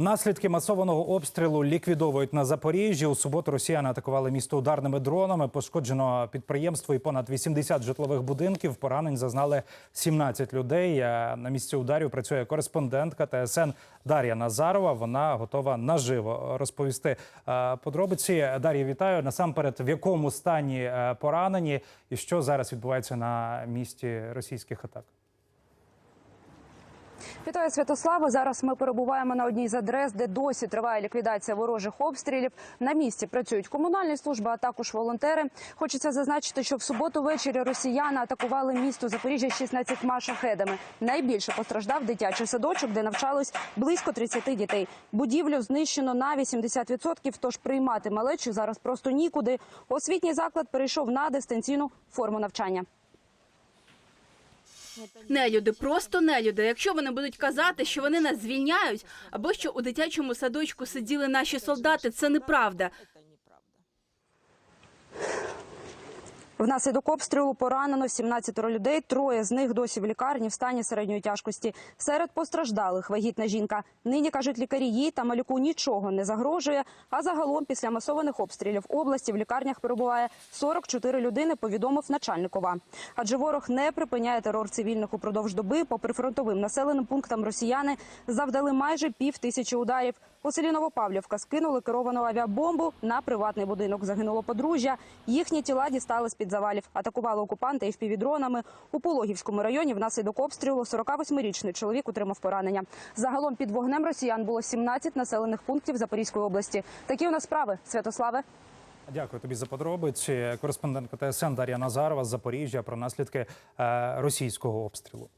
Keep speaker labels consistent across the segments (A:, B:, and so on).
A: Наслідки масованого обстрілу ліквідовують на Запоріжжі. У суботу росіяни атакували місто ударними дронами. Пошкоджено підприємство і понад 80 житлових будинків. Поранень зазнали 17 людей. Е, На місці ударів працює кореспондентка ТСН Дар'я Назарова. Вона готова наживо розповісти е, подробиці. Дар'я, вітаю. Насамперед, в якому стані е, поранені і що зараз відбувається на місці російських атак?
B: Вітаю Святослава. Зараз ми перебуваємо на одній з адрес, де досі триває ліквідація ворожих обстрілів. На місці працюють комунальні служби, а також волонтери. Хочеться зазначити, що в суботу ввечері росіяни атакували місто Запоріжжя 16 шахедами. Найбільше постраждав дитячий садочок, де навчалось близько 30 дітей. Будівлю знищено на 80%, тож приймати малечу зараз просто нікуди. Освітній заклад перейшов на дистанційну форму навчання.
C: Нелюди, просто нелюди. Якщо вони будуть казати, що вони нас звільняють, або що у дитячому садочку сиділи наші солдати, це неправда.
B: Внаслідок обстрілу поранено 17 людей. Троє з них досі в лікарні в стані середньої тяжкості. Серед постраждалих вагітна жінка. Нині кажуть лікарі, їй та малюку нічого не загрожує. А загалом після масованих обстрілів області в лікарнях перебуває 44 людини. Повідомив начальник ОВА. Адже ворог не припиняє терор цивільних упродовж доби. По прифронтовим населеним пунктам росіяни завдали майже пів тисячі ударів. У селі Новопавлівка скинули керовану авіабомбу на приватний будинок. Загинуло подружжя. Їхні тіла дістали з під завалів. Атакували окупанти і впівдронами. У Пологівському районі внаслідок обстрілу 48-річний чоловік отримав поранення. Загалом під вогнем росіян було 17 населених пунктів Запорізької області. Такі у нас справи. Святославе.
A: Дякую тобі за подробиці. Кореспондентка ТСН Дар'я Назарова з Запоріжжя про наслідки е, російського обстрілу.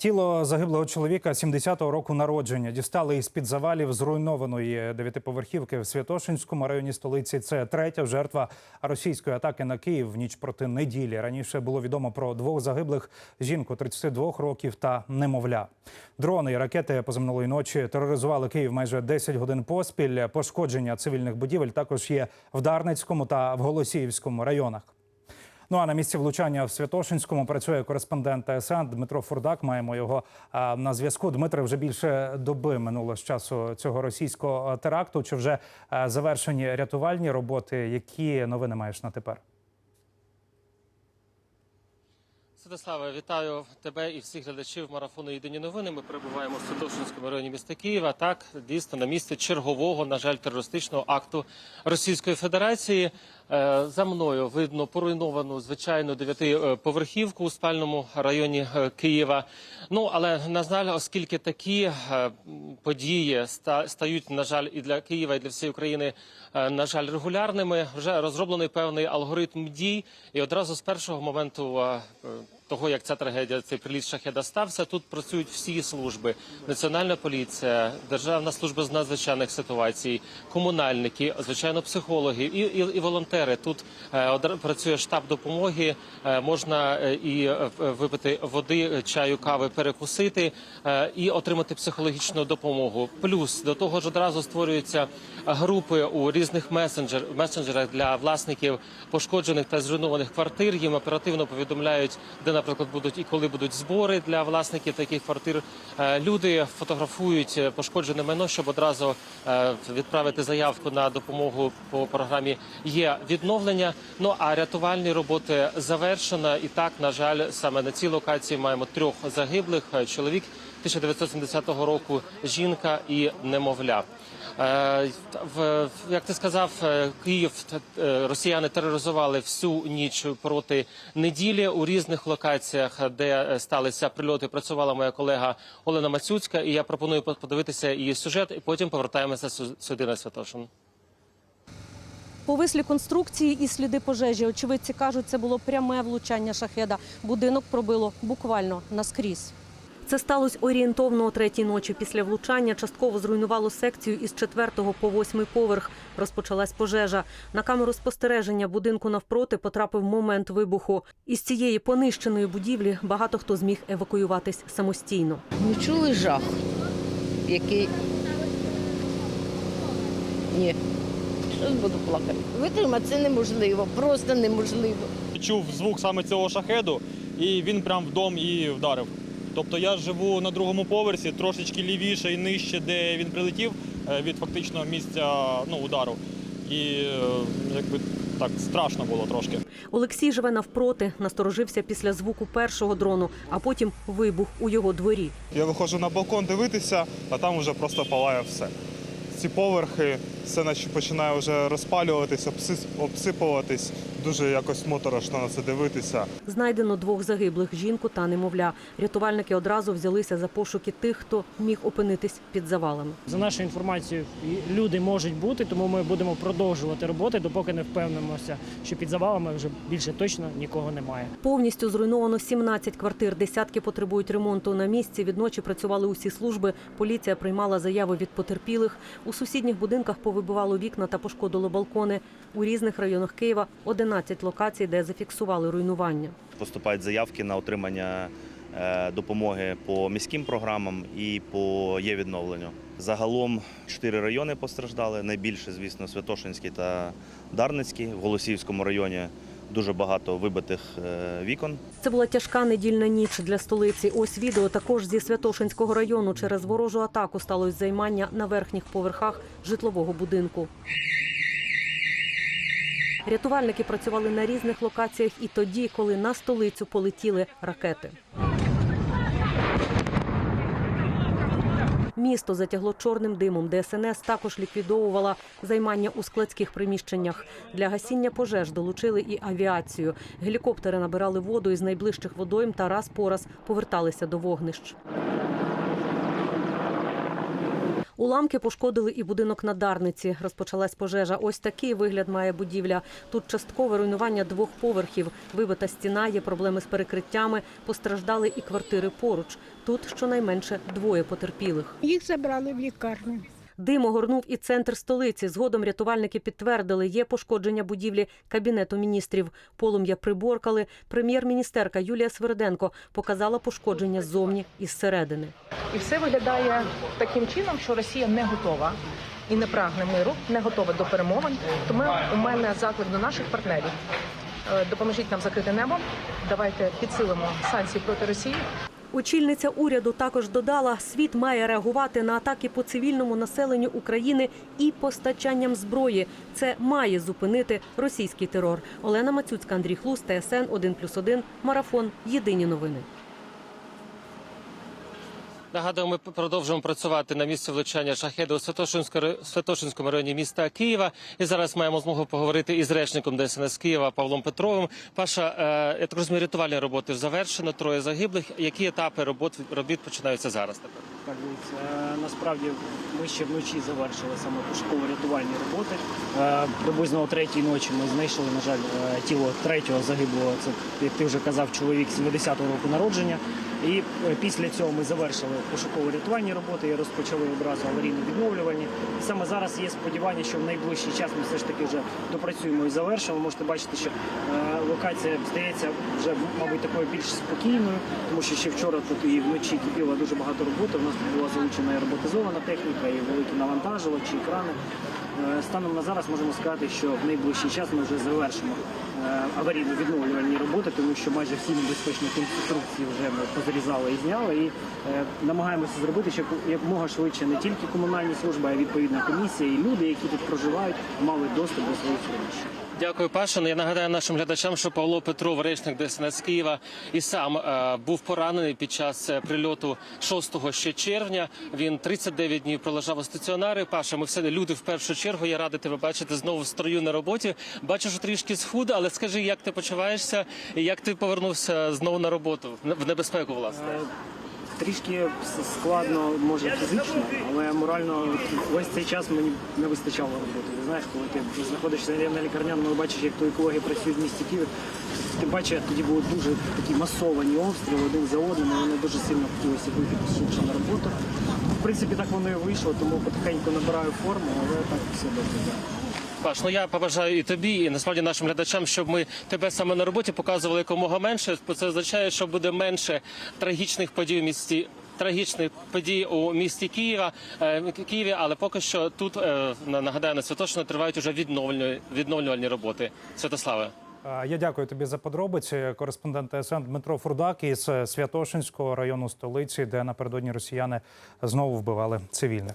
A: Тіло загиблого чоловіка 70-го року народження дістали із під завалів зруйнованої дев'ятиповерхівки в Святошинському районі столиці. Це третя жертва російської атаки на Київ в ніч проти неділі. Раніше було відомо про двох загиблих жінку 32 років та немовля. Дрони і ракети позаминулої ночі тероризували Київ майже 10 годин поспіль. Пошкодження цивільних будівель також є в Дарницькому та в Голосіївському районах. Ну а на місці влучання в Святошинському працює кореспондент ТСН Дмитро Фурдак. Маємо його на зв'язку. Дмитре, вже більше доби минуло з часу цього російського теракту. Чи вже завершені рятувальні роботи? Які новини маєш на тепер?
D: Святославе, вітаю тебе і всіх глядачів марафону Єдині новини. Ми перебуваємо в Святошинському районі міста Києва. Так, дійсно, на місці чергового, на жаль, терористичного акту Російської Федерації. Е, За мною видно поруйновану звичайну дев'ятиповерхівку у спальному районі е, Києва. Ну але на жаль, оскільки такі е, події ста- стають, на жаль, і для Києва, і для всієї України, на жаль, регулярними, вже розроблений певний алгоритм дій, і одразу з першого моменту. Того, як ця трагедія, цей приліт шахеда стався, тут працюють всі служби: Національна поліція, Державна служба з надзвичайних ситуацій, комунальники, звичайно, психологи і, і, і волонтери. Тут е, працює штаб допомоги. е, можна е, і е, випити води, чаю, кави, перекусити е, і отримати психологічну допомогу. Плюс до того ж одразу створюються групи у різних месенджер, месенджерах для власників пошкоджених та зруйнованих квартир. Їм оперативно повідомляють, де, наприклад, будуть і коли будуть збори для власників таких квартир. Е, Люди фотографують е, пошкоджене майно, щоб одразу е, відправити заявку на допомогу по програмі є відновлення. Ну а рятувальні роботи завершено. І так, на жаль, саме на цій локації маємо трьох загиблих: чоловік 1970 року, жінка і немовля. Е, в- як ти сказав, е, Київ е, росіяни тероризували всю ніч проти неділі у різних локаціях, де сталися прильоти. Працювала моя колега Олена Мацюцька, і я пропоную по- подивитися її сюжет, і потім повертаємося сю- сюди на Святошин.
E: Повислі конструкції і сліди пожежі. Очевидці кажуть, це було пряме влучання шахеда. Будинок пробило буквально наскрізь. Це сталося орієнтовно о третій ночі. Після влучання частково зруйнувало секцію із четвертого по восьмий поверх. Розпочалась пожежа. На камеру спостереження будинку навпроти потрапив момент вибуху. Із цієї понищеної будівлі багато хто зміг евакуюватись самостійно.
F: Ми чули жах, який. Ні. Щось буду плакати. Витримати це неможливо, просто неможливо.
G: чув звук саме цього шахеду і він прям в дом і вдарив. Тобто я живу на другому поверсі, трошечки лівіше і нижче, де він прилетів е, від фактично місця ну, удару. І е, якби так страшно було трошки.
E: Олексій живе навпроти, насторожився після звуку першого дрону, а потім вибух у його дворі.
H: Я виходжу на балкон дивитися, а там вже просто палає все. Ці поверхи, все наче починає вже розпалюватись, обсипуватись. Дуже якось моторошно на це дивитися.
E: Знайдено двох загиблих жінку та немовля. Рятувальники одразу взялися за пошуки тих, хто міг опинитись під завалами.
I: За нашою інформацією, люди можуть бути, тому ми будемо продовжувати роботи, допоки не впевнимося, що під завалами вже більше точно нікого немає.
E: Повністю зруйновано 17 квартир. Десятки потребують ремонту на місці. Відночі працювали усі служби. Поліція приймала заяви від потерпілих. У сусідніх будинках повибивало вікна та пошкодило балкони. У різних районах Києва 11 локацій, де зафіксували руйнування.
J: Поступають заявки на отримання е, допомоги по міським програмам і по є відновленню. Загалом чотири райони постраждали. Найбільше, звісно, Святошинський та Дарницький. В Голосіївському районі дуже багато вибитих е, вікон.
E: Це була тяжка недільна ніч для столиці. Ось відео також зі Святошинського району. Через ворожу атаку сталося займання на верхніх поверхах житлового будинку. Рятувальники працювали на різних локаціях і тоді, коли на столицю полетіли ракети. Місто затягло чорним димом. ДСНС також ліквідовувала займання у складських приміщеннях. Для гасіння пожеж долучили і авіацію. Гелікоптери набирали воду із найближчих водойм та раз по раз поверталися до вогнищ. Уламки пошкодили і будинок на Дарниці. Розпочалась пожежа. Ось такий вигляд має будівля. Тут часткове руйнування двох поверхів. Вибита стіна, є проблеми з перекриттями. Постраждали і квартири поруч. Тут щонайменше двоє потерпілих.
K: Їх забрали в лікарню.
E: Дим огорнув і центр столиці. Згодом рятувальники підтвердили, є пошкодження будівлі кабінету міністрів. Полум'я приборкали. Прем'єр-міністерка Юлія Сверденко показала пошкодження ззовні і зсередини.
K: І все виглядає таким чином, що Росія не готова і не прагне миру, не готова до перемовин. Тому у мене заклик до наших партнерів. Е, Допоможіть нам закрити небо. Давайте підсилимо санкції проти Росії.
E: Очільниця уряду також додала, світ має реагувати на атаки по цивільному населенню України і постачанням зброї. Це має зупинити російський терор. Олена Мацюцька, Андрій Хлус, ТСН 1+,1, Марафон. Єдині новини.
D: Нагадую, ми продовжуємо працювати на місці влучання шахеду у Святошинсько- Святошинському районі міста Києва. І зараз маємо змогу поговорити із речником ДСНС Києва Павлом Петровим. Паша, е, я так розумію, рятувальні роботи завершено, троє загиблих. Які етапи робот робіт починаються зараз? Тепер?
I: Е, насправді ми ще вночі завершили саме пошуково-рятувальні роботи. Е, Приблизно о третій ночі ми знайшли, на жаль, тіло третього загиблого. Це, як ти вже казав, чоловік 70-го року народження. І після цього ми завершили пошуково-рятувальні роботи і розпочали одразу аварійно-відновлювальні. І саме зараз є сподівання, що в найближчий час ми все ж таки вже допрацюємо і завершимо. Можете бачити, що е, локація здається вже мабуть такою більш спокійною, тому що ще вчора тут і вночі кипіло дуже багато роботи. У нас тут була залучена і роботизована техніка, і великі навантажувачі, екрани. Е, Станом на зараз можемо сказати, що в найближчий час ми вже завершимо е, аварійно відновлювальні роботи, тому що майже всі небезпечні конструкції вже ми позарізали і зняли. І е, намагаємося зробити, щоб якомога швидше не тільки комунальні служби, а й відповідна комісія і люди, які тут проживають, мали доступ до своїх приміщень.
D: Дякую, Паша. Ну, Я нагадаю нашим глядачам, що Павло Петров, речник ДСНС Києва, і сам е, був поранений під час е, прильоту 6 ще червня. Він 39 днів пролежав у стаціонарі. Паша, ми все люди в першу чергу. Я радий тебе бачити знову в строю на роботі. Бачу, що трішки схуда, але скажи, як ти почуваєшся і як ти повернувся знову на роботу в небезпеку, власне.
I: Трішки складно, може фізично, але морально весь цей час мені не вистачало роботи. Ти знаєш, коли ти знаходишся на лікарняному, бачиш, як твої колеги працюють в місті Київ. Ти бачиш, як тоді були дуже такі масовані обстріли один за одним, і вони дуже сильно хотілося вийти швидше на роботу. В принципі, так воно і вийшло, тому потихеньку набираю форму, але так все добре.
D: Паш, ну я побажаю і тобі, і насправді нашим глядачам, щоб ми тебе саме на роботі показували якомога менше. Це означає, що буде менше трагічних подій в місті. Трагічних подій у місті Києва е, Києві, але поки що тут е, на- нагадаю на Святошино тривають уже відновлювальні, відновлювальні роботи. Святославе.
A: Я дякую тобі за подробиці. Кореспондент ТСН Дмитро Фурдак із Святошинського району столиці, де напередодні росіяни знову вбивали цивільних.